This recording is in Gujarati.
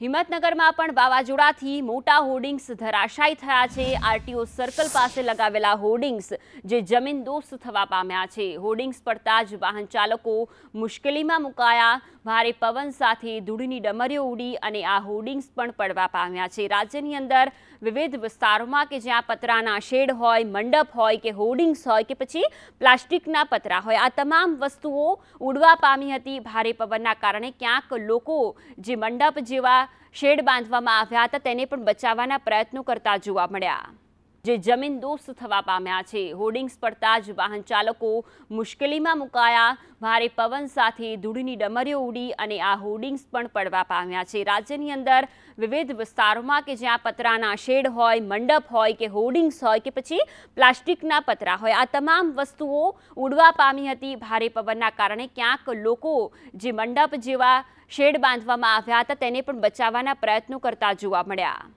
હિંમતનગરમાં પણ વાવાઝોડાથી મોટા હોર્ડિંગ્સ ધરાશાયી થયા છે. આરટીઓ સર્કલ પાસે લગાવેલા હોર્ડિંગ્સ જે જમીન દોસ્ત થવા પામ્યા છે. હોર્ડિંગ્સ પડતા જ વાહન ચાલકો મુશ્કેલીમાં મુકાયા. ભારે પવન સાથે ધૂળની ડમરીઓ ઉડી અને આ હોર્ડિંગ્સ પણ પડવા પામ્યા છે. રાજ્યની અંદર વિવિધ વિસ્તારોમાં કે જ્યાં પતરાના શેડ હોય, મંડપ હોય કે હોર્ડિંગ્સ હોય કે પછી પ્લાસ્ટિકના પતરા હોય, આ તમામ વસ્તુઓ ઉડવા પામી હતી. ભારે પવનના કારણે ક્યાંક લોકો જે મંડપ જેવા શેડ બાંધવામાં આવ્યા હતા તેને પણ બચાવવાના પ્રયત્નો કરતા જોવા મળ્યા. જે જમીન દોસ્ત થવા પામ્યા છે. હોર્ડિંગ્સ પડતા જ વાહન ચાલકો મુશ્કેલીમાં મુકાયા. ભારે પવન સાથે ધૂળની ડમરીઓ ઉડી અને આ હોર્ડિંગ્સ પણ પડવા પામ્યા છે. રાજ્યની અંદર વિવિધ વિસ્તારોમાં કે જ્યાં પતરાના શેડ હોય, મંડપ હોય કે હોર્ડિંગ્સ હોય કે પછી પ્લાસ્ટિકના પતરા હોય, આ તમામ વસ્તુઓ ઉડવા પામી હતી. ભારે પવનના કારણે ક્યાંક લોકો જે મંડપ જેવા શેડ બાંધવામાં આવ્યા હતા તેને પણ બચાવવાના પ્રયત્નો કરતા જોવા મળ્યા.